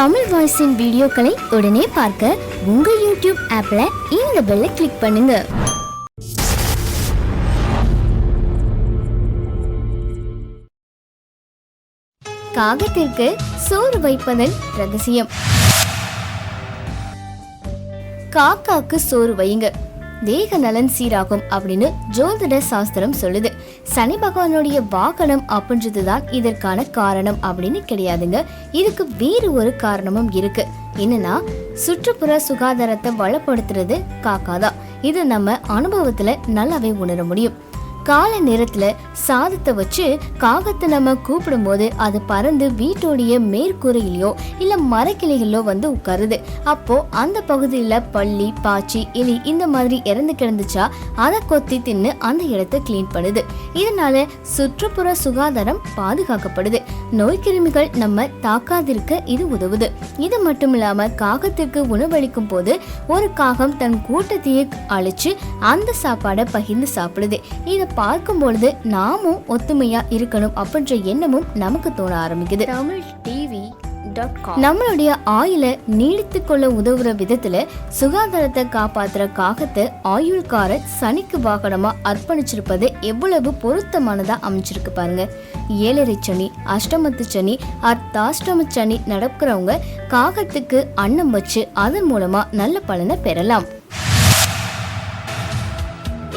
தமிழ் வாய்ஸின் வீடியோக்களை உடனே பார்க்க உங்கள் யூடியூப் ஆப்பில் இந்த பெல்லை கிளிக் பண்ணுங்க. காகத்திற்கு சோறு வைப்பதன் ரகசியம். காக்காக்கு சோறு வையுங்க. தேக நலன் சீராகும் அப்படின்னு ஜோதிட சாஸ்திரம் சொல்லுது. சனி பகவானுடைய வாகனம் அப்படின்றது தான் இதற்கான காரணம் அப்படின்னு கிடையாதுங்க. இதுக்கு வேறு ஒரு காரணமும் இருக்கு. என்னன்னா சுற்றுப்புற சுகாதாரத்தை வளப்படுத்துறது காக்கா தான் இது நம்ம அனுபவத்துல நல்லாவே உணர முடியும். காலை நேரத்துல சாதத்தை வச்சு காகத்தை நம்ம கூப்பிடும்போது அது பறந்து வீட்டோடைய மேற்கூரையிலோ இல்ல மரக்கிளைகளிலோ வந்து உட்காருது. அப்போ அந்த பகுதியில பள்ளி பாச்சி எலி இந்த மாதிரி இறந்து கிடந்துச்சா அதை கொத்தி தின்னு அந்த இடத்த கிளீன் பண்ணுது. இதனால சுற்றுப்புற சுகாதாரம் பாதுகாக்கப்படுது. நோய்க்கிருமிகள் நம்ம தாக்காதிருக்க இது உதவுது. இது மட்டும் இல்லாம காகத்திற்கு உணவளிக்கும் போது ஒரு காகம் தன் கூட்டத்தையே அழிச்சு அந்த சாப்பாடை பகிர்ந்து சாப்பிடுது. இதை பார்க்கும் பொழுது நாமும் ஒத்துமையா இருக்கணும் அப்படின்ற எண்ணமும் நமக்கு தோண ஆரம்பிக்குது. தமிழ் டிவி நம்மளுடைய ஆயுள நீடித்து கொள்ள உதவுற விதத்துல சுகாதாரத்தை காப்பாத்துற காகத்தை ஆயுள்கார சனிக்கு வாகனமா அர்ப்பணிச்சிருப்பது எவ்வளவு பொருத்தமானதா அமைஞ்சிருக்கு பாருங்க. ஏழரை சனி அஷ்டமத்து சனி அர்த்தாஷ்டம சனி நடக்கிறவங்க காகத்துக்கு அன்னம் வச்சு அதன் மூலமா நல்ல பலனை பெறலாம்.